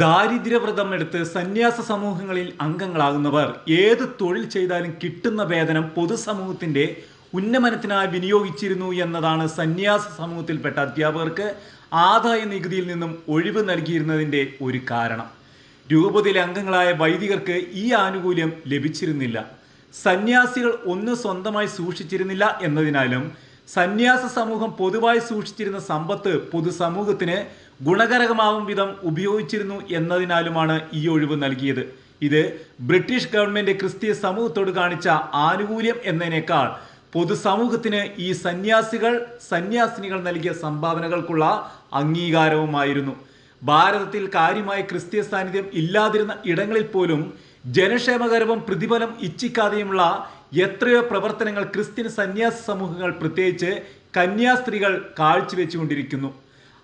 ദാരിദ്ര്യവ്രതം എടുത്ത് സന്യാസ സമൂഹങ്ങളിൽ അംഗങ്ങളാകുന്നവർ ഏത് തൊഴിൽ ചെയ്താലും കിട്ടുന്ന വേതനം പൊതുസമൂഹത്തിന്റെ ഉന്നമനത്തിനായി വിനിയോഗിച്ചിരുന്നു എന്നതാണ് സന്യാസ സമൂഹത്തിൽപ്പെട്ട അധ്യാപകർക്ക് ആദായ നികുതിയിൽ നിന്നും ഒഴിവ് നൽകിയിരുന്നതിന്റെ ഒരു കാരണം. രൂപതയിലെ അംഗങ്ങളായ വൈദികർക്ക് ഈ ആനുകൂല്യം ലഭിച്ചിരുന്നില്ല. സന്യാസികൾ ഒന്ന് സ്വന്തമായി സൂക്ഷിച്ചിരുന്നില്ല എന്നതിനാലും സന്യാസ സമൂഹം പൊതുവായി സൂക്ഷിച്ചിരുന്ന സമ്പത്ത് പൊതുസമൂഹത്തിന് ഗുണകരമാവും വിധം ഉപയോഗിച്ചിരുന്നു എന്നതിനാലുമാണ് ഈ ഒഴിവ് നൽകിയത്. ഇത് ബ്രിട്ടീഷ് ഗവൺമെന്റ് ക്രിസ്തീയ സമൂഹത്തോട് കാണിച്ച ആനുകൂല്യം എന്നതിനേക്കാൾ പൊതുസമൂഹത്തിന് ഈ സന്യാസികൾ സന്യാസിനികൾ നൽകിയ സംഭാവനകൾക്കുള്ള അംഗീകാരവുമായിരുന്നു. ഭാരതത്തിൽ കാര്യമായ ക്രിസ്തീയ സാന്നിധ്യം ഇല്ലാതിരുന്ന ഇടങ്ങളിൽ പോലും ജനക്ഷേമകരവും പ്രതിഫലം ഇച്ഛിക്കാതെയുമുള്ള എത്രയോ പ്രവർത്തനങ്ങൾ ക്രിസ്ത്യൻ സന്യാസ സമൂഹങ്ങൾ പ്രത്യേകിച്ച് കന്യാസ്ത്രീകൾ കാഴ്ചവെച്ചുകൊണ്ടിരിക്കുന്നു.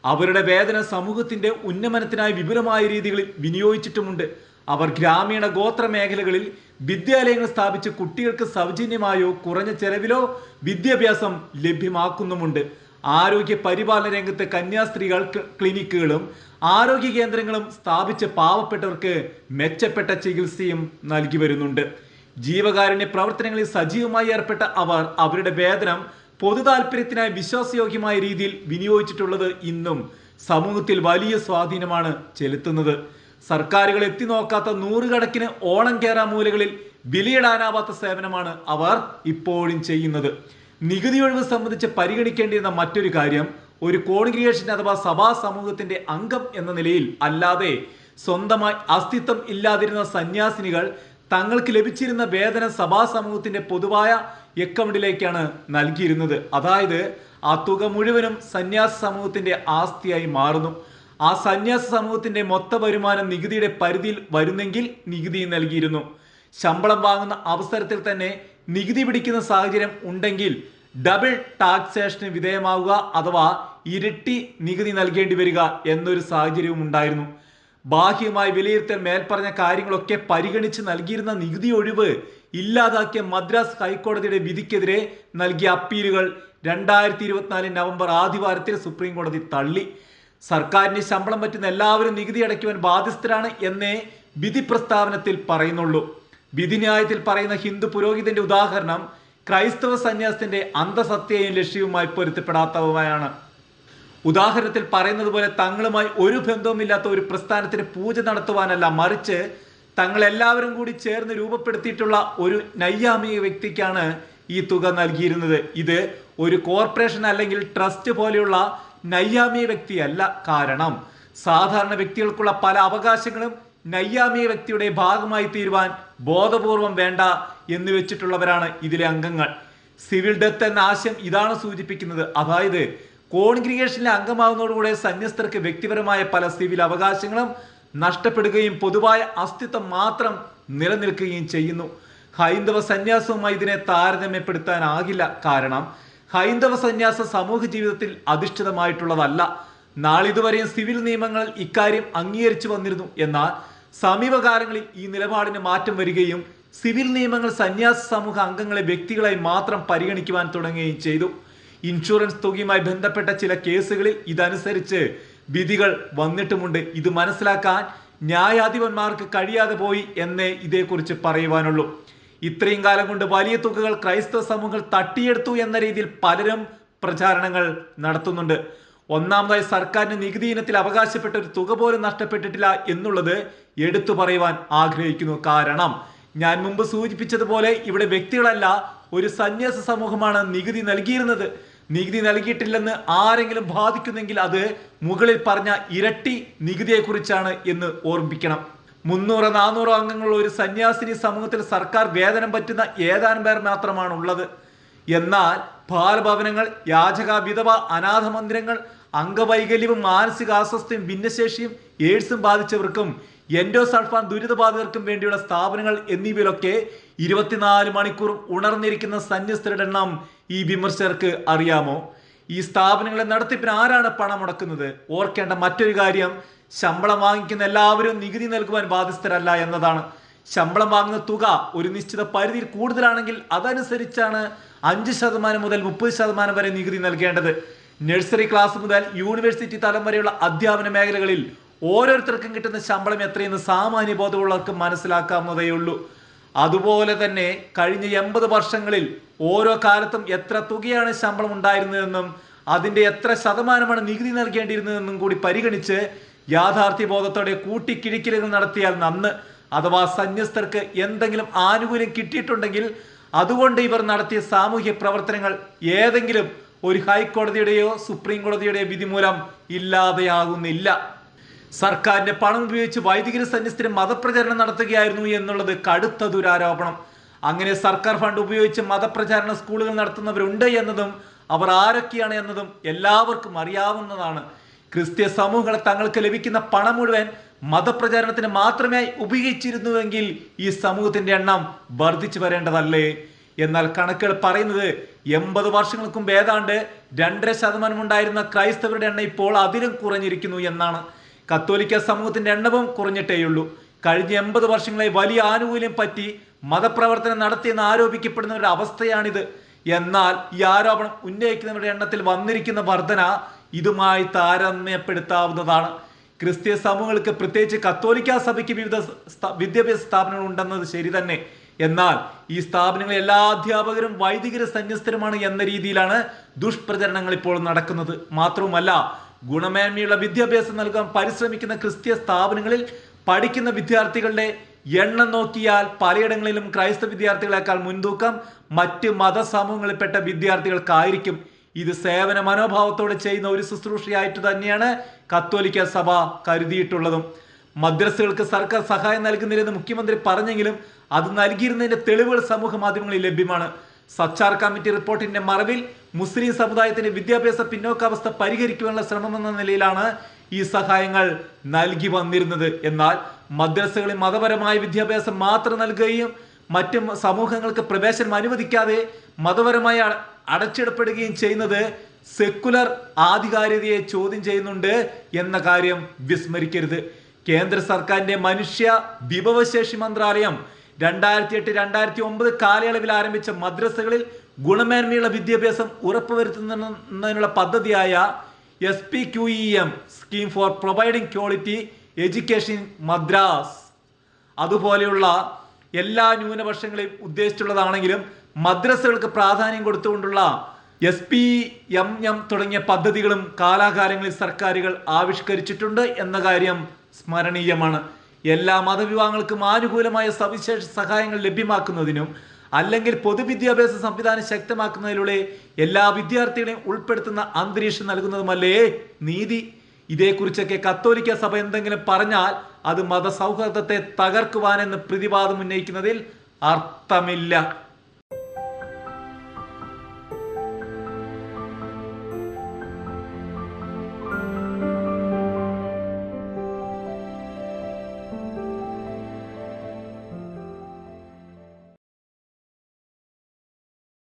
അവരുടെ വേദന സമൂഹത്തിന്റെ ഉന്നമനത്തിനായി വിപുലമായ രീതികളിൽ വിനിയോഗിച്ചിട്ടുമുണ്ട്. അവർ ഗ്രാമീണ ഗോത്ര മേഖലകളിൽ വിദ്യാലയങ്ങൾ സ്ഥാപിച്ച് കുട്ടികൾക്ക് സൗജന്യമായോ കുറഞ്ഞ ചെലവിലോ വിദ്യാഭ്യാസം ലഭ്യമാക്കുന്നുമുണ്ട്. ആരോഗ്യ പരിപാലന രംഗത്ത് കന്യാസ്ത്രീകൾ ക്ലിനിക്കുകളും ആരോഗ്യ കേന്ദ്രങ്ങളും സ്ഥാപിച്ച് പാവപ്പെട്ടവർക്ക് മെച്ചപ്പെട്ട ചികിത്സയും നൽകി വരുന്നുണ്ട്. ജീവകാരുണ്യ പ്രവർത്തനങ്ങളിൽ സജീവമായി ഏർപ്പെട്ട അവർ അവരുടെ വേതനം പൊതു താല്പര്യത്തിനായി വിശ്വാസയോഗ്യമായ രീതിയിൽ വിനിയോഗിച്ചിട്ടുള്ളത് ഇന്നും സമൂഹത്തിൽ വലിയ സ്വാധീനമാണ് ചെലുത്തുന്നത്. സർക്കാരുകൾ എത്തി നോക്കാത്ത നൂറുകണക്കിന് ഓണം കേറാ മൂലകളിൽ വിലയിടാനാവാത്ത സേവനമാണ് അവർ ഇപ്പോഴും ചെയ്യുന്നത്. നികുതി ഒഴിവ് സംബന്ധിച്ച് പരിഗണിക്കേണ്ടിയിരുന്ന മറ്റൊരു കാര്യം ഒരു കോൺഗ്രിഗേഷൻ അഥവാ സഭാ സമൂഹത്തിന്റെ അംഗം എന്ന നിലയിൽ അല്ലാതെ സ്വന്തമായി അസ്തിത്വം ഇല്ലാതിരുന്ന സന്യാസിനികൾ തങ്ങൾക്ക് ലഭിച്ചിരുന്ന വേതനം സഭാ സമൂഹത്തിന്റെ പൊതുവായ അക്കൗണ്ടിലേക്കാണ് നൽകിയിരുന്നത്. അതായത് ആ തുക മുഴുവനും സന്യാസ സമൂഹത്തിന്റെ ആസ്തിയായി മാറുന്നു. ആ സന്യാസ സമൂഹത്തിന്റെ മൊത്ത വരുമാനം നികുതിയുടെ പരിധിയിൽ വരുന്നെങ്കിൽ നികുതി നൽകിയിരുന്നു. ശമ്പളം വാങ്ങുന്ന അവസരത്തിൽ തന്നെ നികുതി പിടിക്കുന്ന സാഹചര്യം ഉണ്ടെങ്കിൽ ഡബിൾ ടാക്സേഷന് വിധേയമാവുക അഥവാ ഇരട്ടി നികുതി നൽകേണ്ടി വരിക എന്നൊരു സാഹചര്യവും ഉണ്ടായിരുന്നു. ബാഹ്യമായി വിലയിരുത്തൽ മേൽപ്പറഞ്ഞ കാര്യങ്ങളൊക്കെ പരിഗണിച്ച് നൽകിയിരുന്ന നികുതി ഒഴിവ് ഇല്ലാതാക്കിയ മദ്രാസ് ഹൈക്കോടതിയുടെ വിധിക്കെതിരെ നൽകിയ അപ്പീലുകൾ രണ്ടായിരത്തി ഇരുപത്തിനാല് നവംബർ ആദ്യവാരത്തിൽ സുപ്രീം കോടതി തള്ളി. സർക്കാരിന് ശമ്പളം പറ്റുന്ന എല്ലാവരും നികുതി അടയ്ക്കുവാൻ ബാധ്യസ്ഥരാണ് എന്നേ വിധി പ്രസ്താവനത്തിൽ പറയുന്നുള്ളൂ. വിധിന്യായത്തിൽ പറയുന്ന ഹിന്ദു പുരോഹിതന്റെ ഉദാഹരണം ക്രൈസ്തവ സന്യാസത്തിന്റെ അന്തസത്തയെയും ലക്ഷ്യവുമായി പൊരുത്തപ്പെടാത്തവയാണ് ഉദാഹരണത്തിൽ പറയുന്നത് പോലെ തങ്ങളുമായി ഒരു ബന്ധവുമില്ലാത്ത ഒരു പ്രസ്ഥാനത്തിന് പൂജ നടത്തുവാനല്ല മറിച്ച് തങ്ങളെല്ലാവരും കൂടി ചേർന്ന് രൂപപ്പെടുത്തിയിട്ടുള്ള ഒരു നൈയാമിക വ്യക്തിക്കാണ് ഈ തുക നൽകിയിരുന്നത്. ഇത് ഒരു കോർപ്പറേഷൻ അല്ലെങ്കിൽ ട്രസ്റ്റ് പോലെയുള്ള നൈയാമിക വ്യക്തിയല്ല കാരണം. സാധാരണ വ്യക്തികൾക്കുള്ള പല അവകാശങ്ങളും നയ്യാമിയ വ്യക്തിയുടെ ഭാഗമായി തീരുവാൻ ബോധപൂർവം വേണ്ട എന്ന് വെച്ചിട്ടുള്ളവരാണ് ഇതിലെ അംഗങ്ങൾ. സിവിൽ ഡെത്ത് എന്ന ആശയം ഇതാണ് സൂചിപ്പിക്കുന്നത്. അതായത് കോൺഗ്രിഗേഷനിലെ അംഗമാകുന്നതോടുകൂടെ സന്യസ്തർക്ക് വ്യക്തിപരമായ പല സിവിൽ അവകാശങ്ങളും നഷ്ടപ്പെടുകയും പൊതുവായ അസ്തിത്വം മാത്രം നിലനിൽക്കുകയും ചെയ്യുന്നു. ഹൈന്ദവ സന്യാസവുമായി ഇതിനെ താരതമ്യപ്പെടുത്താനാകില്ല. കാരണം ഹൈന്ദവ സന്യാസ സമൂഹ ജീവിതത്തിൽ അധിഷ്ഠിതമായിട്ടുള്ളതല്ല. നാളിതുവരെയും സിവിൽ നിയമങ്ങൾ ഇക്കാര്യം അംഗീകരിച്ചു വന്നിരുന്നു. എന്നാൽ സമീപകാലങ്ങളിൽ ഈ നിലപാടിന് മാറ്റം വരികയും സിവിൽ നിയമങ്ങൾ സന്യാസ സമൂഹ അംഗങ്ങളെ വ്യക്തികളായി മാത്രം പരിഗണിക്കുവാൻ തുടങ്ങുകയും ചെയ്തു. ഇൻഷുറൻസ് തുകയുമായി ബന്ധപ്പെട്ട ചില കേസുകളിൽ ഇതനുസരിച്ച് വിധികൾ വന്നിട്ടുമുണ്ട്. ഇത് മനസ്സിലാക്കാൻ ന്യായാധിപന്മാർക്ക് കഴിയാതെ പോയി എന്നേ ഇതേക്കുറിച്ച് പറയുവാനുള്ളൂ. ഇത്രയും കാലം കൊണ്ട് വലിയ തുകകൾ ക്രൈസ്തവ സമൂഹങ്ങൾ തട്ടിയെടുത്തു എന്ന രീതിയിൽ പലരും പ്രചാരണങ്ങൾ നടത്തുന്നുണ്ട്. ഒന്നാമതായി സർക്കാരിന് നികുതി ഇനത്തിൽ അവകാശപ്പെട്ട ഒരു തുക പോലും നഷ്ടപ്പെട്ടിട്ടില്ല എന്നുള്ളത് എടുത്തു പറയുവാൻ ആഗ്രഹിക്കുന്നു. കാരണം ഞാൻ മുമ്പ് സൂചിപ്പിച്ചതുപോലെ ഇവിടെ വ്യക്തികളല്ല ഒരു സന്യാസ സമൂഹമാണ് നികുതി നൽകിയിരുന്നത്. നികുതി നൽകിയിട്ടില്ലെന്ന് ആരെങ്കിലും ബാധിക്കുന്നെങ്കിൽ അത് മുകളിൽ പറഞ്ഞ ഇരട്ടി നികുതിയെക്കുറിച്ചാണ് എന്ന് ഓർമ്മിക്കണം മുന്നൂറോ നാനൂറോ അംഗങ്ങളുള്ള ഒരു സന്യാസിനി സമൂഹത്തിൽ സർക്കാർ വേതനം പറ്റുന്ന ഏതാനും പേർ മാത്രമാണ് ഉള്ളത് എന്നാൽ ബാലഭവനങ്ങൾ യാചക വിധവ അനാഥ മന്ദിരങ്ങൾ അംഗവൈകല്യവും മാനസിക അസ്വസ്ഥയും ഭിന്നശേഷിയും എയ്ഡ്സും ബാധിച്ചവർക്കും എൻഡോസൾഫാൻ ദുരിതബാധിതർക്കും വേണ്ടിയുള്ള സ്ഥാപനങ്ങൾ എന്നിവയിലൊക്കെ ഇരുപത്തിനാല് മണിക്കൂർ ഉണർന്നിരിക്കുന്ന സന്യസ്തരുടെ എണ്ണം ഈ വിമർശകർക്ക് അറിയാമോ? ഈ സ്ഥാപനങ്ങളെ നടത്തിപ്പിന് ആരാണ് പണം മുടക്കുന്നത്? ഓർക്കേണ്ട മറ്റൊരു കാര്യം ശമ്പളം വാങ്ങിക്കുന്ന എല്ലാവരും നികുതി നൽകുവാൻ ബാധ്യസ്ഥരല്ല എന്നതാണ്. ശമ്പളം വാങ്ങുന്ന തുക ഒരു നിശ്ചിത പരിധിയിൽ കൂടുതലാണെങ്കിൽ അതനുസരിച്ചാണ് അഞ്ച് ശതമാനം മുതൽ മുപ്പത് ശതമാനം വരെ നികുതി നൽകേണ്ടത്. നഴ്സറി ക്ലാസ് മുതൽ യൂണിവേഴ്സിറ്റി തലം വരെയുള്ള അധ്യാപന മേഖലകളിൽ ഓരോരുത്തർക്കും കിട്ടുന്ന ശമ്പളം എത്രയെന്ന് സാമാന്യ ബോധമുള്ളവർക്ക് മനസ്സിലാക്കാവുന്നതേ ഉള്ളൂ അതുപോലെ തന്നെ കഴിഞ്ഞ എൺപത് വർഷങ്ങളിൽ ഓരോ കാലത്തും എത്ര തുകയാണ് ശമ്പളം ഉണ്ടായിരുന്നതെന്നും അതിന്റെ എത്ര ശതമാനമാണ് നികുതി നൽകേണ്ടിയിരുന്നതെന്നും കൂടി പരിഗണിച്ച് യാഥാർത്ഥ്യ ബോധത്തോടെ കൂട്ടിക്കിഴിക്കലുകൾ നടത്തിയാൽ നന്ന്. അഥവാ സന്യസ്തർക്ക് എന്തെങ്കിലും ആനുകൂല്യം കിട്ടിയിട്ടുണ്ടെങ്കിൽ അതുകൊണ്ട് ഇവർ നടത്തിയ സാമൂഹ്യ പ്രവർത്തനങ്ങൾ ഏതെങ്കിലും ഒരു ഹൈക്കോടതിയുടെയോ സുപ്രീം കോടതിയുടെയോ വിധി മൂലം ഇല്ലാതെയാകുന്നില്ല. സർക്കാരിന്റെ പണം ഉപയോഗിച്ച് വൈദികര സന്യസ്ഥരെ മതപ്രചരണം നടത്തുകയായിരുന്നു എന്നുള്ളത് കടുത്ത ദുരാരോപണം. അങ്ങനെ സർക്കാർ ഫണ്ട് ഉപയോഗിച്ച് മതപ്രചാരണ സ്കൂളുകൾ നടത്തുന്നവരുണ്ട് എന്നതും അവർ ആരൊക്കെയാണ് എന്നതും എല്ലാവർക്കും അറിയാവുന്നതാണ്. ക്രിസ്ത്യ സമൂഹങ്ങളെ തങ്ങൾക്ക് ലഭിക്കുന്ന പണം മുഴുവൻ മതപ്രചാരണത്തിന് മാത്രമേ ഉപയോഗിച്ചിരുന്നുവെങ്കിൽ ഈ സമൂഹത്തിന്റെ എണ്ണം വർദ്ധിച്ചു വരേണ്ടതല്ലേ? എന്നാൽ കണക്കുകൾ പറയുന്നത് എൺപത് വർഷങ്ങൾക്കും ഏതാണ്ട് രണ്ടര ശതമാനം ഉണ്ടായിരുന്ന ക്രൈസ്തവരുടെ എണ്ണം ഇപ്പോൾ അതിലും കുറഞ്ഞിരിക്കുന്നു എന്നാണ്. കത്തോലിക്ക സമൂഹത്തിന്റെ എണ്ണവും കുറഞ്ഞിട്ടേയുള്ളൂ. കഴിഞ്ഞ എൺപത് വർഷങ്ങളെ വലിയ ആനുകൂല്യം പറ്റി മതപ്രവർത്തനം നടത്തിയെന്ന് ആരോപിക്കപ്പെടുന്നവരുടെ അവസ്ഥയാണിത്. എന്നാൽ ഈ ആരോപണം ഉന്നയിക്കുന്നവരുടെ എണ്ണത്തിൽ വന്നിരിക്കുന്ന വർധന ഇതുമായി താരതമ്യപ്പെടുത്താവുന്നതാണ്. ക്രിസ്തീയ സമൂഹങ്ങൾക്ക് പ്രത്യേകിച്ച് കത്തോലിക്ക സഭയ്ക്ക് വിവിധ വിദ്യാഭ്യാസ സ്ഥാപനങ്ങൾ ഉണ്ടെന്നത് ശരി തന്നെ. എന്നാൽ ഈ സ്ഥാപനങ്ങളിൽ എല്ലാ അധ്യാപകരും വൈദികര സന്യസ്തരുമാണ് എന്ന രീതിയിലാണ് ദുഷ്പ്രചരണങ്ങൾ ഇപ്പോൾ നടക്കുന്നത്. മാത്രവുമല്ല ഗുണമേന്മയുള്ള വിദ്യാഭ്യാസം നൽകാൻ പരിശ്രമിക്കുന്ന ക്രിസ്തീയ സ്ഥാപനങ്ങളിൽ പഠിക്കുന്ന വിദ്യാർത്ഥികളുടെ എണ്ണം നോക്കിയാൽ പലയിടങ്ങളിലും ക്രൈസ്തവ വിദ്യാർത്ഥികളെക്കാൾ മുൻതൂക്കം മറ്റ് മതസമൂഹങ്ങളിൽപ്പെട്ട വിദ്യാർത്ഥികൾക്കായിരിക്കും. ഇത് സേവന മനോഭാവത്തോടെ ചെയ്യുന്ന ഒരു ശുശ്രൂഷയായിട്ട് തന്നെയാണ് കത്തോലിക്ക സഭ കരുതിയിട്ടുള്ളതും. മദ്രസകൾക്ക് സർക്കാർ സഹായം നൽകുന്നില്ലെന്ന് മുഖ്യമന്ത്രി പറഞ്ഞെങ്കിലും അത് നൽകിയിരുന്നതിന്റെ തെളിവുകൾ സമൂഹ മാധ്യമങ്ങളിൽ ലഭ്യമാണ്. സച്ചാർ കമ്മിറ്റി റിപ്പോർട്ടിന്റെ മറവിൽ മുസ്ലിം സമുദായത്തിന്റെ വിദ്യാഭ്യാസ പിന്നോക്കാവസ്ഥ പരിഹരിക്കുവാനുള്ള ശ്രമമെന്ന നിലയിലാണ് ഈ സഹായങ്ങൾ നൽകി വന്നിരുന്നത്. എന്നാൽ മദ്രസകളിൽ മതപരമായ വിദ്യാഭ്യാസം മാത്രം നൽകുകയും മറ്റു സമൂഹങ്ങൾക്ക് പ്രവേശനം അനുവദിക്കാതെ മതപരമായി അടച്ചിടപ്പെടുകയും ചെയ്യുന്നത് സെക്കുലർ ആധികാരികതയെ ചോദ്യം ചെയ്യുന്നുണ്ട് എന്ന കാര്യം വിസ്മരിക്കരുത്. കേന്ദ്ര സർക്കാരിന്റെ മനുഷ്യ വിഭവശേഷി മന്ത്രാലയം രണ്ടായിരത്തി എട്ട് രണ്ടായിരത്തി ഒമ്പത് കാലയളവിൽ ആരംഭിച്ച മദ്രസകളിൽ ഗുണമേന്മയുള്ള വിദ്യാഭ്യാസം ഉറപ്പുവരുത്തുന്നതിനുള്ള പദ്ധതിയായ S P Q E M scheme for providing quality education Madras അതുപോലെയുള്ള എല്ലാ ന്യൂനപക്ഷങ്ങളെയും ഉദ്ദേശിച്ചുള്ളതാണെങ്കിലും മദ്രസകൾക്ക് പ്രാധാന്യം കൊടുത്തുകൊണ്ടുള്ള എസ് പി എം എം തുടങ്ങിയ പദ്ധതികളും കാലാകാലങ്ങളിൽ സർക്കാരുകൾ ആവിഷ്കരിച്ചിട്ടുണ്ട് എന്ന കാര്യം സ്മരണീയമാണ്. എല്ലാ മതവിഭാഗങ്ങൾക്കും ആനുകൂലമായ സവിശേഷ സഹായങ്ങൾ ലഭ്യമാക്കുന്നതിനും അല്ലെങ്കിൽ പൊതുവിദ്യാഭ്യാസ സംവിധാനം ശക്തമാക്കുന്നതിലൂടെ എല്ലാ വിദ്യാർത്ഥികളെയും ഉൾപ്പെടുത്തുന്ന അന്തരീക്ഷം നൽകുന്നതുമല്ലേ? നീതി. ഇതേക്കുറിച്ചൊക്കെ കത്തോലിക്ക സഭ എന്തെങ്കിലും പറഞ്ഞാൽ അത് മതസൗഹാർദ്ദത്തെ തകർക്കുവാനെന്ന് പ്രതിവാദം ഉന്നയിക്കുന്നതിൽ അർത്ഥമില്ല.